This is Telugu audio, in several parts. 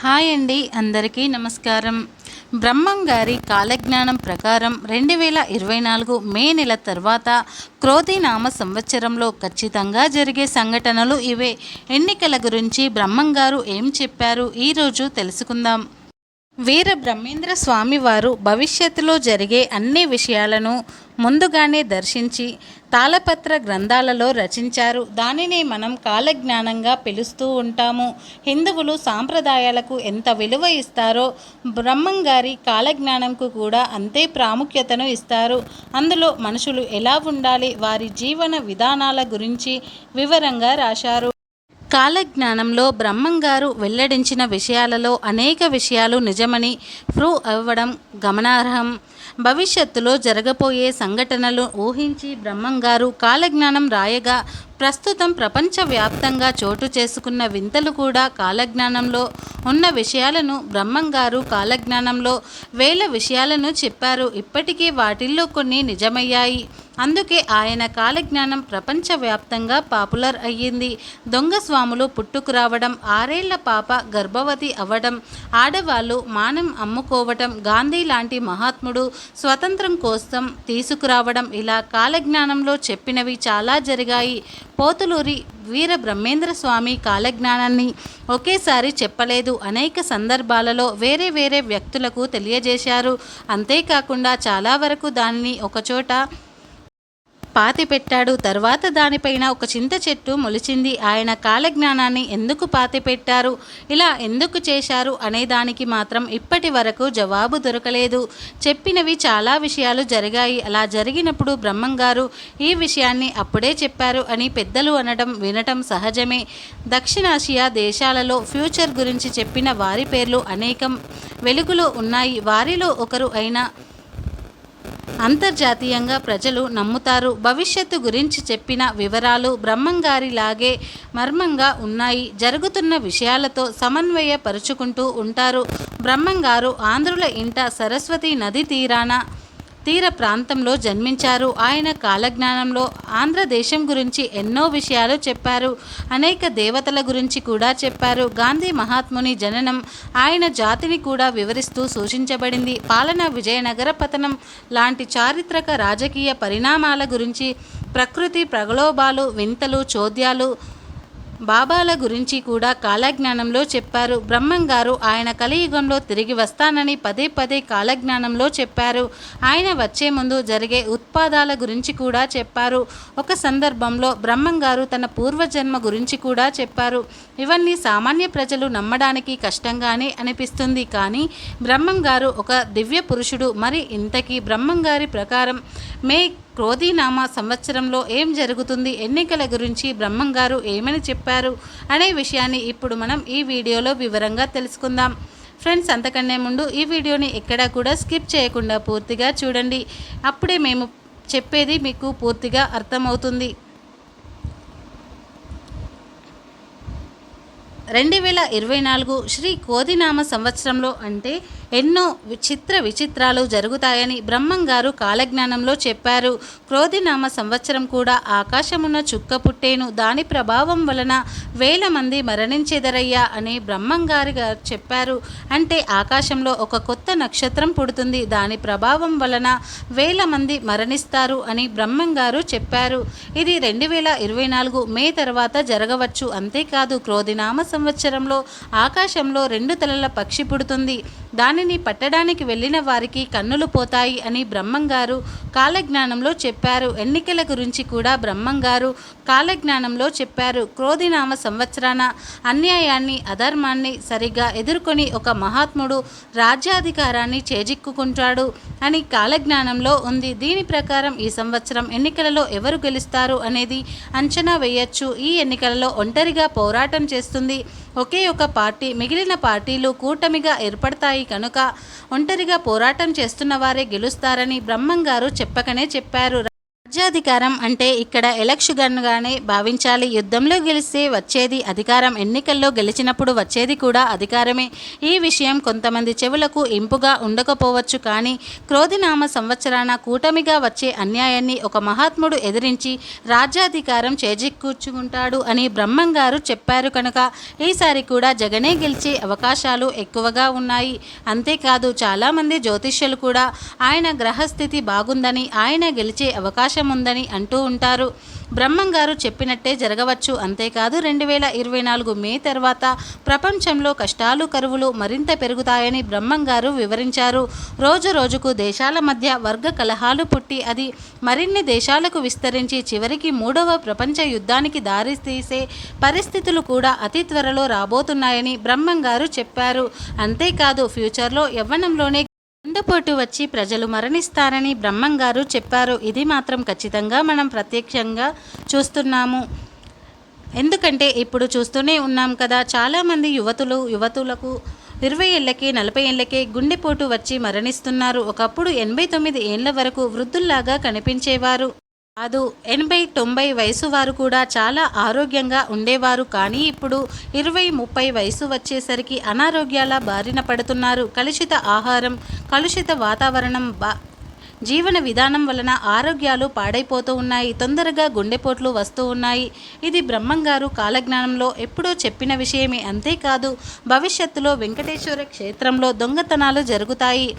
హాయ్ అండి అందరికీ నమస్కారం. బ్రహ్మం గారి కాలజ్ఞానం ప్రకారం రెండు వేల ఇరవై నాలుగు మే నెల తర్వాత క్రోధినామ సంవత్సరంలో ఖచ్చితంగా జరిగే సంఘటనలు ఇవే. ఎన్నికల గురించి బ్రహ్మం గారు ఏం చెప్పారు? ఈరోజు తెలుసుకుందాం. వీర బ్రహ్మేంద్ర స్వామి వారు భవిష్యత్తులో జరిగే అన్ని విషయాలను ముందుగానే దర్శించి తాళపత్ర గ్రంథాలలో రచించారు. దానినే మనం కాలజ్ఞానంగా పిలుస్తూ ఉంటాము. హిందువులు సాంప్రదాయాలకు ఎంత విలువ ఇస్తారో బ్రహ్మంగారి కాలజ్ఞానంకు కూడా అంతే ప్రాముఖ్యతను ఇస్తారు. అందులో మనుషులు ఎలా ఉండాలి? వారి జీవన విధానాల గురించి వివరంగా రాశారు. కాలజ్ఞానంలో బ్రహ్మంగారు వెల్లడించిన విషయాలలో అనేక విషయాలు నిజమని ప్రూవ్ అవ్వడం గమనార్హం. భవిష్యత్తులో జరగబోయే సంఘటనలు ఊహించి బ్రహ్మంగారు కాలజ్ఞానం రాయగా ప్రస్తుతం ప్రపంచవ్యాప్తంగా చోటు చేసుకున్న వింతలు కూడా కాలజ్ఞానంలో ఉన్న విషయాలను బ్రహ్మంగారు కాలజ్ఞానంలో వేల విషయాలను చెప్పారు. ఇప్పటికీ వాటిల్లో కొన్ని నిజమయ్యాయి. అందుకే ఆయన కాలజ్ఞానం ప్రపంచవ్యాప్తంగా పాపులర్ అయ్యింది. దొంగ స్వాములు పుట్టుకురావడం ఆరేళ్ళ పాప గర్భవతి అవ్వడం ఆడవాళ్ళు మానం అమ్ముకోవటం గాంధీ లాంటి మహాత్ముడు స్వతంత్రం కోసం తీసుకురావడం ఇలా కాలజ్ఞానంలో చెప్పినవి చాలా జరిగాయి. పోతులూరి వీర బ్రహ్మేంద్ర స్వామి కాలజ్ఞానాన్ని ఒకేసారి చెప్పలేదు. అనేక సందర్భాలలో వేరే వేరే వ్యక్తులకు తెలియజేశారు. అంతేకాకుండా చాలా వరకు దానిని ఒకచోట పాతి పెట్టాడు. తర్వాత దానిపైన ఒక చింత చెట్టు మొలిచింది. ఆయన కాలజ్ఞానాన్ని ఎందుకు పాతి పెట్టారు? ఇలా ఎందుకు చేశారు? అనే దానికి మాత్రం ఇప్పటి వరకు జవాబు దొరకలేదు. చెప్పినవి చాలా విషయాలు జరిగాయి. అలా జరిగినప్పుడు బ్రహ్మంగారు ఈ విషయాన్ని అప్పుడే చెప్పారు అని పెద్దలు అనడం వినటం సహజమే. దక్షిణాసియా దేశాలలో ఫ్యూచర్ గురించి చెప్పిన వారి పేర్లు అనేకం వెలుగులో ఉన్నాయి. వారిలో ఒకరు అయిన అంతర్జాతీయంగా ప్రజలు నమ్ముతారు. భవిష్యత్తు గురించి చెప్పిన వివరాలు బ్రహ్మంగారిలాగే మర్మంగా ఉన్నాయి. జరుగుతున్న విషయాలతో సమన్వయపరుచుకుంటూ ఉంటారు. బ్రహ్మంగారు ఆంధ్రుల ఇంట సరస్వతి నది తీరాన తీర ప్రాంతంలో జన్మించారు. ఆయన కాలజ్ఞానంలో ఆంధ్రదేశం గురించి ఎన్నో విషయాలు చెప్పారు. అనేక దేవతల గురించి కూడా చెప్పారు. గాంధీ మహాత్ముని జననం ఆయన జాతిని కూడా వివరిస్తూ సూచించబడింది. పాలన విజయనగర పతనం లాంటి చారిత్రక రాజకీయ పరిణామాల గురించి ప్రకృతి ప్రగలోభాలు వింతలు చోద్యాలు బాబాల గురించి కూడా కాలజ్ఞానంలో చెప్పారు. బ్రహ్మంగారు ఆయన కలియుగంలో తిరిగి వస్తానని పదే పదే కాలజ్ఞానంలో చెప్పారు. ఆయన వచ్చే ముందు జరిగే ఉత్పాదాల గురించి కూడా చెప్పారు. ఒక సందర్భంలో బ్రహ్మంగారు తన పూర్వజన్మ గురించి కూడా చెప్పారు. ఇవన్నీ సామాన్య ప్రజలు నమ్మడానికి కష్టంగానే అనిపిస్తుంది కానీ బ్రహ్మంగారు ఒక దివ్య పురుషుడు. మరి ఇంతకీ బ్రహ్మంగారి ప్రకారం మే క్రోధీనామ సంవత్సరంలో ఏం జరుగుతుంది? ఎన్నికల గురించి బ్రహ్మంగారు ఏమని చెప్పారు? అనే విషయాన్ని ఇప్పుడు మనం ఈ వీడియోలో వివరంగా తెలుసుకుందాం. ఫ్రెండ్స్ అంతకన్నా ముందు ఈ వీడియోని ఎక్కడా కూడా స్కిప్ చేయకుండా పూర్తిగా చూడండి. అప్పుడే మేము చెప్పేది మీకు పూర్తిగా అర్థమవుతుంది. రెండు వేల ఇరవై నాలుగు శ్రీ కోదినామ సంవత్సరంలో అంటే ఎన్నో విచిత్ర విచిత్రాలు జరుగుతాయని బ్రహ్మంగారు కాలజ్ఞానంలో చెప్పారు. క్రోధినామ సంవత్సరం కూడా ఆకాశమున్న చుక్క పుట్టేను. దాని ప్రభావం వలన వేల మంది మరణించెదరయ్యా అని బ్రహ్మంగారి గారు చెప్పారు. అంటే ఆకాశంలో ఒక కొత్త నక్షత్రం పుడుతుంది. దాని ప్రభావం వలన వేల మంది మరణిస్తారు అని బ్రహ్మంగారు చెప్పారు. ఇది రెండు వేల ఇరవై నాలుగు మే తర్వాత జరగవచ్చు. అంతేకాదు క్రోధినామ సంవత్సరంలో ఆకాశంలో రెండు తలల పక్షి పుడుతుంది. దానిని పట్టడానికి వెళ్ళిన వారికి కన్నులు పోతాయి అని బ్రహ్మంగారు కాలజ్ఞానంలో చెప్పారు. ఎన్నికల గురించి కూడా బ్రహ్మంగారు కాలజ్ఞానంలో చెప్పారు. క్రోధినామ సంవత్సరాన అన్యాయాన్ని అధర్మాన్ని సరిగా ఎదుర్కొని ఒక మహాత్ముడు రాజ్యాధికారాన్ని చేజిక్కుంటాడు అని కాలజ్ఞానంలో ఉంది. దీని ప్రకారం ఈ సంవత్సరం ఎన్నికలలో ఎవరు గెలుస్తారు అనేది అంచనా వేయచ్చు. ఈ ఎన్నికలలో ఒంటరిగా పోరాటం చేస్తుంది. ఒకే ఒక పార్టీ మిగిలిన పార్టీలు కూటమిగా ఏర్పడతాయి కనుక ఒంటరిగా పోరాటం చేస్తున్న వారే గెలుస్తారని బ్రహ్మంగారు చెప్పకనే చెప్పారు. రాజ్యాధికారం అంటే ఇక్కడ ఎలక్షన్గానే భావించాలి. యుద్ధంలో గెలిస్తే వచ్చేది అధికారం. ఎన్నికల్లో గెలిచినప్పుడు వచ్చేది కూడా అధికారమే. ఈ విషయం కొంతమంది చెవులకు ఇంపుగా ఉండకపోవచ్చు కానీ క్రోధినామ సంవత్సరాన కూటమిగా వచ్చే అన్యాయాన్ని ఒక మహాత్ముడు ఎదిరించి రాజ్యాధికారం చేజిక్కూర్చుకుంటాడు అని బ్రహ్మంగారు చెప్పారు కనుక ఈసారి కూడా జగనే గెలిచే అవకాశాలు ఎక్కువగా ఉన్నాయి. అంతేకాదు చాలామంది జ్యోతిష్యులు కూడా ఆయన గ్రహస్థితి బాగుందని ఆయన గెలిచే అవకాశం ఉందని అంటూ ఉంటారు. బ్రహ్మం గారు చెప్పినట్టే జరగవచ్చు. అంతేకాదు రెండు వేల ఇరవై నాలుగు మే తర్వాత ప్రపంచంలో కష్టాలు కరువులు మరింత పెరుగుతాయని బ్రహ్మం గారు వివరించారు. రోజు రోజుకు దేశాల మధ్య వర్గ కలహాలు పుట్టి అది మరిన్ని దేశాలకు విస్తరించి చివరికి మూడవ ప్రపంచ యుద్ధానికి దారితీసే పరిస్థితులు కూడా అతి త్వరలో రాబోతున్నాయని బ్రహ్మం గారు చెప్పారు. అంతేకాదు ఫ్యూచర్లో యవ్వనంలోనే గుండెపోటు వచ్చి ప్రజలు మరణిస్తారని బ్రహ్మంగారు చెప్పారు. ఇది మాత్రం ఖచ్చితంగా మనం ప్రత్యక్షంగా చూస్తున్నాము. ఎందుకంటే ఇప్పుడు చూస్తూనే ఉన్నాం కదా. చాలామంది యువతులు యువతులకు ఇరవై ఏళ్ళకి నలభై ఏళ్ళకే గుండెపోటు వచ్చి మరణిస్తున్నారు. ఒకప్పుడు ఎనభై తొమ్మిది ఏళ్ళ వరకు వృద్ధుల్లాగా కనిపించేవారు. కాదు ఎనభై తొంభై వయసు వారు కూడా చాలా ఆరోగ్యంగా ఉండేవారు. కానీ ఇప్పుడు ఇరవై ముప్పై వయసు వచ్చేసరికి అనారోగ్యాల బారిన పడుతున్నారు. కలుషిత ఆహారం కలుషిత వాతావరణం బా జీవన విధానం వలన ఆరోగ్యాలు పాడైపోతూ ఉన్నాయి. తొందరగా గుండెపోట్లు వస్తూ ఉన్నాయి. ఇది బ్రహ్మంగారు కాలజ్ఞానంలో ఎప్పుడో చెప్పిన విషయమే. అంతేకాదు భవిష్యత్తులో వెంకటేశ్వర క్షేత్రంలో దొంగతనాలు జరుగుతాయి.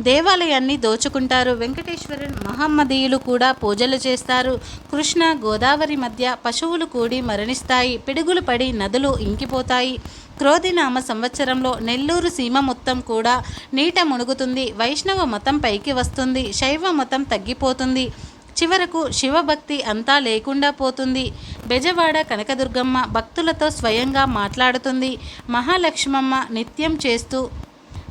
దేవాలయాన్ని దోచుకుంటారు. వెంకటేశ్వరుని మహమ్మదీయులు కూడా పూజలు చేస్తారు. కృష్ణ గోదావరి మధ్య పశువులు కూడి మరణిస్తాయి. పిడుగులు పడి నదులు ఇంకిపోతాయి. క్రోధినామ సంవత్సరంలో నెల్లూరు సీమ మొత్తం కూడా నీట మునుగుతుంది. వైష్ణవ మతం పైకి వస్తుంది. శైవ మతం తగ్గిపోతుంది. చివరకు శివభక్తి అంతా లేకుండా పోతుంది. బెజవాడ కనకదుర్గమ్మ భక్తులతో స్వయంగా మాట్లాడుతుంది. మహాలక్ష్మమ్మ నిత్యం చేస్తూ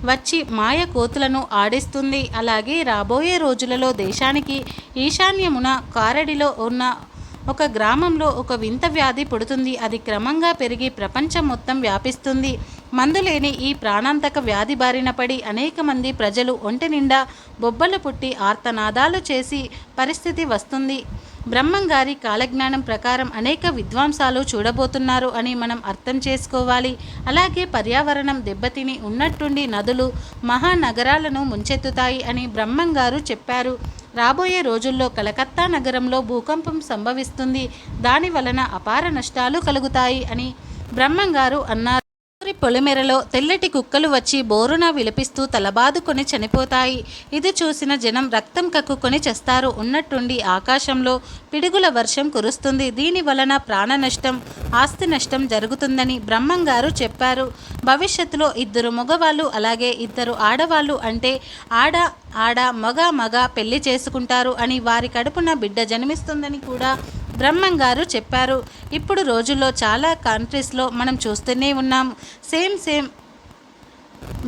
వచ్చి మాయ కోతులను ఆడిస్తుంది. అలాగే రాబోయే రోజులలో దేశానికి ఈశాన్యమున కారడిలో ఉన్న ఒక గ్రామంలో ఒక వింత వ్యాధి పుడుతుంది. అది క్రమంగా పెరిగి ప్రపంచం మొత్తం వ్యాపిస్తుంది. మందులేని ఈ ప్రాణాంతక వ్యాధి బారిన పడి అనేక మంది ప్రజలు ఒంటి నిండా బొబ్బలు పుట్టి ఆర్తనాదాలు చేసి పరిస్థితి వస్తుంది. బ్రహ్మంగారి కాలజ్ఞానం ప్రకారం అనేక విద్వాంసాలు చూడబోతున్నారు అని మనం అర్థం చేసుకోవాలి. అలాగే పర్యావరణం దెబ్బతిని ఉన్నట్టుండి నదులు మహానగరాలను ముంచెత్తుతాయి అని బ్రహ్మంగారు చెప్పారు. రాబోయే రోజుల్లో కలకత్తా నగరంలో భూకంపం సంభవిస్తుంది. దాని వలన అపార నష్టాలు కలుగుతాయి అని బ్రహ్మంగారు అన్నారు. రాత్రి పొలిమెరలో తెల్లటి కుక్కలు వచ్చి బోరున విలపిస్తూ తలబాదుకొని చనిపోతాయి. ఇది చూసిన జనం రక్తం కక్కుకొని చేస్తారు. ఉన్నట్టుండి ఆకాశంలో పిడుగుల వర్షం కురుస్తుంది. దీని వలన ప్రాణ నష్టం ఆస్తి నష్టం జరుగుతుందని బ్రహ్మంగారు చెప్పారు. భవిష్యత్తులో ఇద్దరు మగవాళ్ళు అలాగే ఇద్దరు ఆడవాళ్ళు అంటే ఆడ ఆడ మగ మగ పెళ్ళి చేసుకుంటారు అని వారి కడుపున బిడ్డ జన్మిస్తుందని కూడా బ్రహ్మం గారు చెప్పారు. ఇప్పుడు రోజుల్లో చాలా కంట్రీస్లో మనం చూస్తూనే ఉన్నాం. సేమ్ సేమ్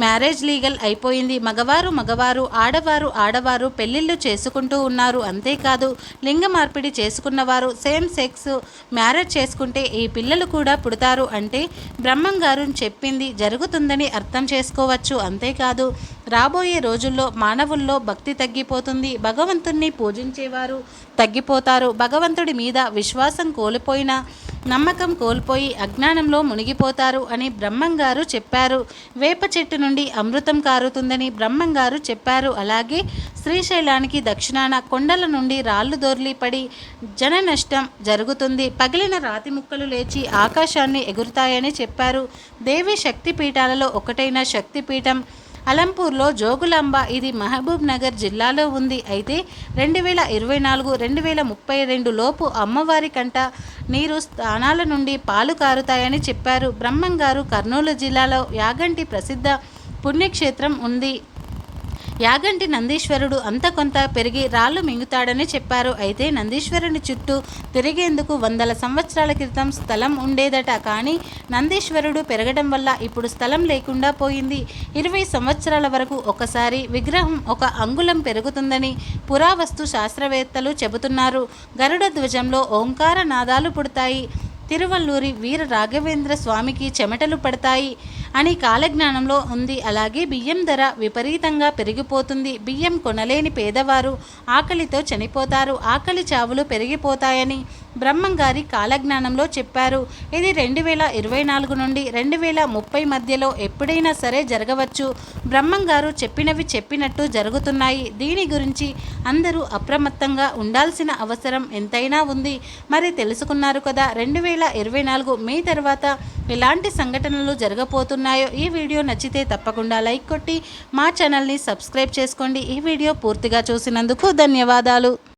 మ్యారేజ్ లీగల్ అయిపోయింది. మగవారు మగవారు ఆడవారు ఆడవారు పెళ్ళిళ్ళు చేసుకుంటూ ఉన్నారు. అంతేకాదు లింగ మార్పిడి చేసుకున్నవారు సేమ్ సెక్స్ మ్యారేజ్ చేసుకుంటే ఈ పిల్లలు కూడా పుడతారు అంటే బ్రహ్మం గారు చెప్పింది జరుగుతుందని అర్థం చేసుకోవచ్చు. అంతేకాదు రాబోయే రోజుల్లో మానవుల్లో భక్తి తగ్గిపోతుంది. భగవంతుణ్ణి పూజించేవారు తగ్గిపోతారు. భగవంతుడి మీద విశ్వాసం కోల్పోయిన నమ్మకం కోల్పోయి అజ్ఞానంలో మునిగిపోతారు అని బ్రహ్మంగారు చెప్పారు. వేప చెట్టు నుండి అమృతం కారుతుందని బ్రహ్మంగారు చెప్పారు. అలాగే శ్రీశైలానికి దక్షిణాన కొండల నుండి రాళ్ళు దొర్లి పడి జన నష్టం జరుగుతుంది. పగిలిన రాతి ముక్కలు లేచి ఆకాశాన్ని ఎగురుతాయని చెప్పారు. దేవి శక్తిపీఠాలలో ఒకటైన శక్తిపీఠం అలంపూర్లో జోగులాంబ. ఇది మహబూబ్ నగర్ జిల్లాలో ఉంది. అయితే రెండు వేల ఇరవై నాలుగు రెండు వేల ముప్పై రెండు లోపు అమ్మవారి కంట నీరు స్థానాల నుండి పాలు కారుతాయని చెప్పారు. బ్రహ్మంగారు కర్నూలు జిల్లాలో యాగంటి ప్రసిద్ధ పుణ్యక్షేత్రం ఉంది. యాగంటి నందీశ్వరుడు అంత కొంత పెరిగి రాళ్ళు మింగుతాడని చెప్పారు. అయితే నందీశ్వరుని చుట్టూ తిరిగేందుకు వందల సంవత్సరాల క్రితం స్థలం ఉండేదట. కానీ నందీశ్వరుడు పెరగడం వల్ల ఇప్పుడు స్థలం లేకుండా పోయింది. ఇరవై సంవత్సరాల వరకు ఒకసారి విగ్రహం ఒక అంగుళం పెరుగుతుందని పురావస్తు శాస్త్రవేత్తలు చెబుతున్నారు. గరుడ ధ్వజంలో ఓంకార నాదాలు పుడతాయి. తిరువల్లూరి వీర రాఘవేంద్ర స్వామికి చెమటలు పడతాయి. అని కాలజ్ఞానంలో ఉంది. అలాగే బియ్యం ధర విపరీతంగా పెరిగిపోతుంది. బియ్యం కొనలేని పేదవారు ఆకలితో చనిపోతారు. ఆకలి చావులు పెరిగిపోతాయని బ్రహ్మంగారి కాలజ్ఞానంలో చెప్పారు. ఇది రెండు వేల ఇరవై నాలుగు నుండి రెండు వేల ముప్పై మధ్యలో ఎప్పుడైనా సరే జరగవచ్చు. బ్రహ్మంగారు చెప్పినవి చెప్పినట్టు జరుగుతున్నాయి. దీని గురించి అందరూ అప్రమత్తంగా ఉండాల్సిన అవసరం ఎంతైనా ఉంది. మరి తెలుసుకున్నారు కదా రెండు వేల ఇరవై నాలుగు మే తర్వాత ఎలాంటి సంఘటనలు జరగబోతున్నాయి. ఉన్నాయో ఈ వీడియో నచ్చితే తప్పకుండా లైక్ కొట్టి మా ఛానల్ని సబ్స్క్రైబ్ చేసుకోండి. ఈ వీడియో పూర్తిగా చూసినందుకు ధన్యవాదాలు.